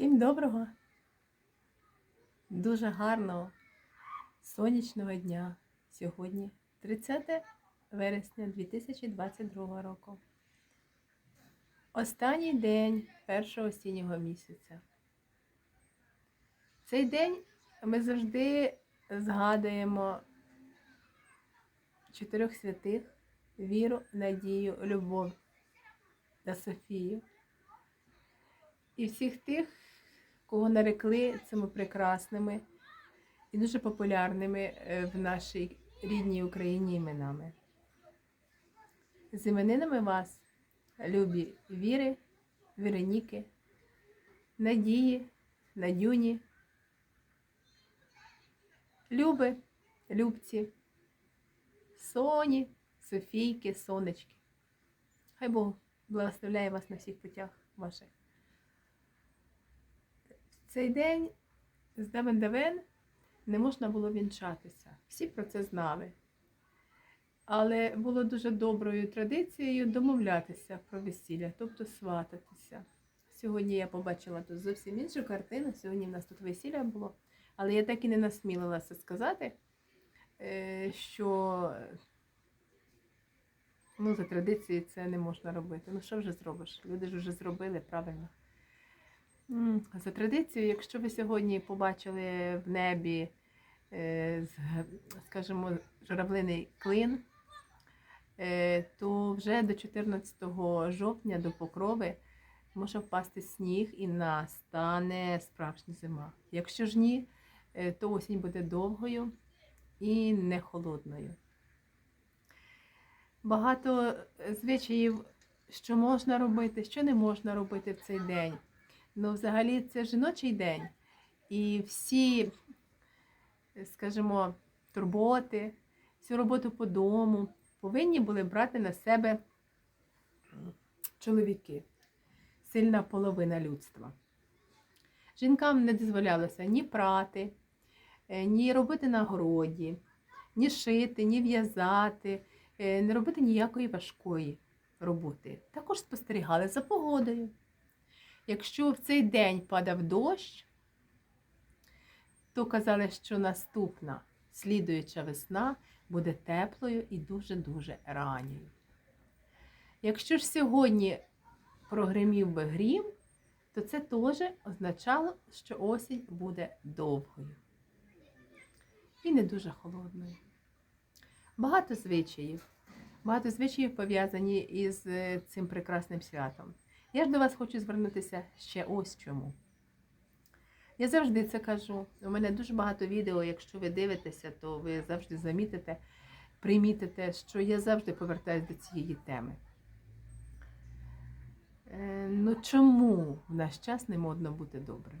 Всім доброго, дуже гарного сонячного дня сьогодні, 30 вересня 2022 року. Останній день першого осіннього місяця. Цей день ми завжди згадуємо чотирьох святих віру, надію, любов та Софію. І всіх тих, кого нарекли цими прекрасними і дуже популярними е, в нашій рідній Україні іменами. З іменинами вас, любі Віри, Вероніки, Надії, Надюні, Люби, Любці, Соні, Софійки, Сонечки. Хай Бог благословляє вас на всіх путях ваших. Цей день з давен давен не можна було вінчатися. Всі про це знали. Але було дуже доброю традицією домовлятися про весілля, тобто свататися. Сьогодні я побачила тут зовсім іншу картину. Сьогодні в нас тут весілля було. Але я так і не насмілилася сказати, е, що ну, за традицією це не можна робити. Ну що вже зробиш? Люди ж вже зробили правильно. За традицією, якщо ви сьогодні побачили в небі, е, скажімо, журавлиний клин, е, то вже до 14 жовтня, до покрови, може впасти сніг і настане справжня зима. Якщо ж ні, е, то осінь буде довгою і не холодною. Багато звичаїв, що можна робити, що не можна робити в цей день. Ну, взагалі, це жіночий день. І всі, скажімо, турботи, всю роботу по дому повинні були брати на себе чоловіки, сильна половина людства. Жінкам не дозволялося ні прати, е, ні робити на городі, ні шити, ні в'язати, е, не робити ніякої важкої роботи. Також спостерігали за погодою. Якщо в цей день падав дощ, то казали, що наступна слідуюча весна буде теплою і дуже-дуже ранньою. Якщо ж сьогодні прогримів би грім, то це теж означало, що осінь буде довгою і не дуже холодною. Багато звичаїв, багато звичаїв пов'язані із е, цим прекрасним святом. Я ж до вас хочу звернутися ще ось чому. Я завжди це кажу. У мене дуже багато відео, якщо ви дивитеся, то ви завжди замітите, примітите, що я завжди повертаюся до цієї теми. Е, ну чому в наш час не модно бути добрим?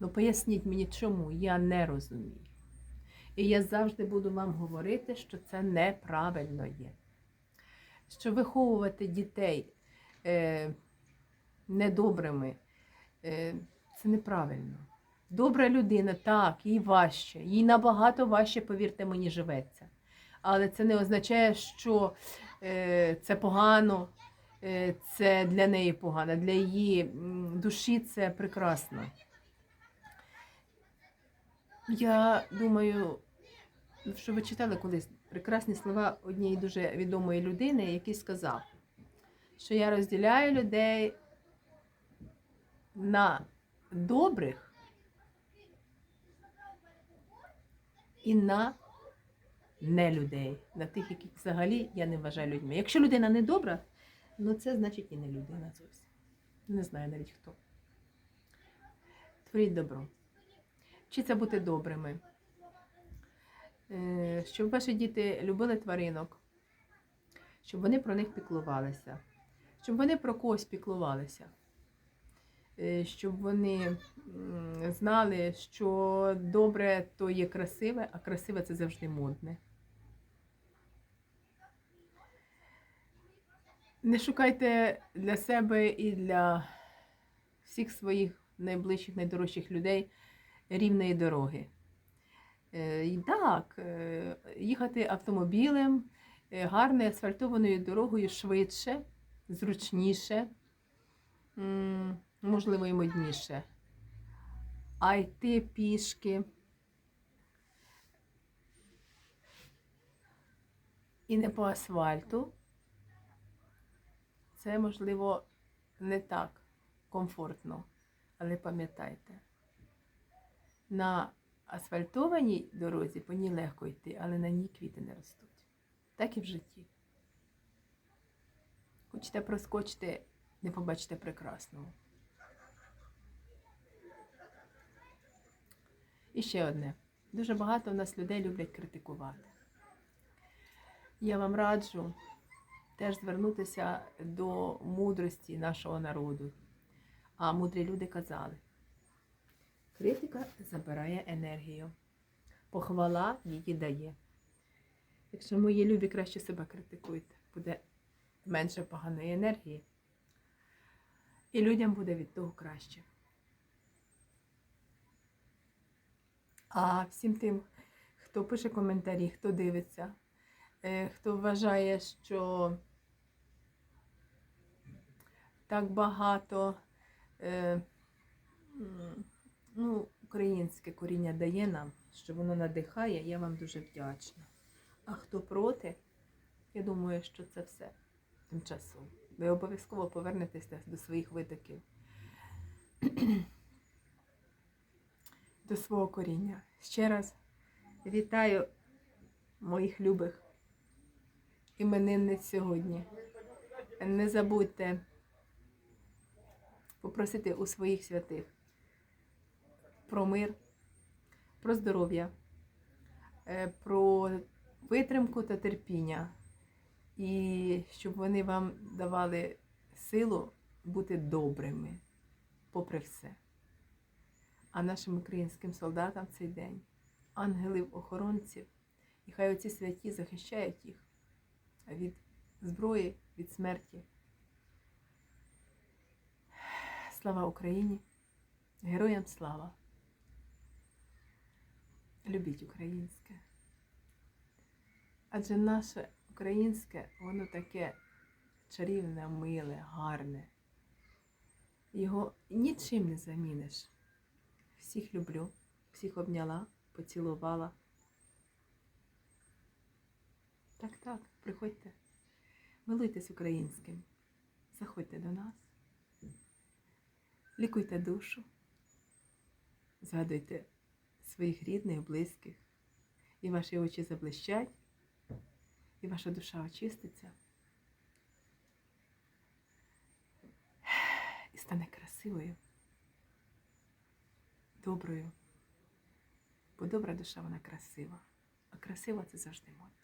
Ну поясніть мені, чому я не розумію. І я завжди буду вам говорити, що це неправильно є. Що виховувати дітей е, недобрими е, це неправильно. Добра людина, так, їй важче, їй набагато важче, повірте мені, живеться. Але це не означає, що е, це погано, е, це для неї погано, для її душі це прекрасно. Я думаю, що ви читали колись прекрасні слова однієї дуже відомої людини, який сказав, що я розділяю людей на добрих і на нелюдей, на тих, яких взагалі я не вважаю людьми. Якщо людина не добра, ну це значить і не людина зовсім. Не знаю навіть хто. Творіть добро. Вчіться бути добрими. Е, Щоб ваші діти любили тваринок, щоб вони про них піклувалися, щоб вони про когось піклувалися, щоб вони знали, що добре то є красиве, а красиве це завжди модне. Не шукайте для себе і для всіх своїх найближчих, найдорожчих людей рівної дороги. Е, і Так, е, їхати автомобілем, е, гарною асфальтованою дорогою швидше, зручніше, можливо, і модніше. а йти пішки. І не по асфальту. Це, можливо, не так комфортно, але пам'ятайте, на асфальтованій дорозі по ній легко йти, але на ній квіти не ростуть. Так і в житті. Хочете проскочити, не побачите прекрасного. І ще одне. Дуже багато в нас людей люблять критикувати. Я вам раджу теж звернутися до мудрості нашого народу. А мудрі люди казали: критика забирає енергію, похвала її дає. Якщо мої любі краще себе критикуйте, буде менше поганої енергії, і людям буде від того краще. А всім тим, хто пише коментарі, хто дивиться, е, хто вважає, що так багато е, ну, українське коріння дає нам, що воно надихає, я вам дуже вдячна. А хто проти, я думаю, що це все тимчасово. Ви обов'язково повернетеся до своїх витоків, до свого коріння. Ще раз вітаю моїх любих іменинниць сьогодні. Не забудьте попросити у своїх святих про мир, про здоров'я, е, про витримку та терпіння, і щоб вони вам давали силу бути добрими, попри все. А нашим українським солдатам цей день, ангелів-охоронців, і хай оці святі захищають їх від зброї, від смерті. Слава Україні! Героям слава! Любіть українське. Адже наше українське, воно таке чарівне, миле, гарне. Його нічим не заміниш. Всіх люблю, всіх обняла, поцілувала. Так, так, приходьте, милуйтесь українським, заходьте до нас, лікуйте душу, згадуйте своїх рідних, близьких, і ваші очі заблищать, і ваша душа очиститься. І стане красивою, доброю. Бо добра душа вона красива, а красива це завжди модно.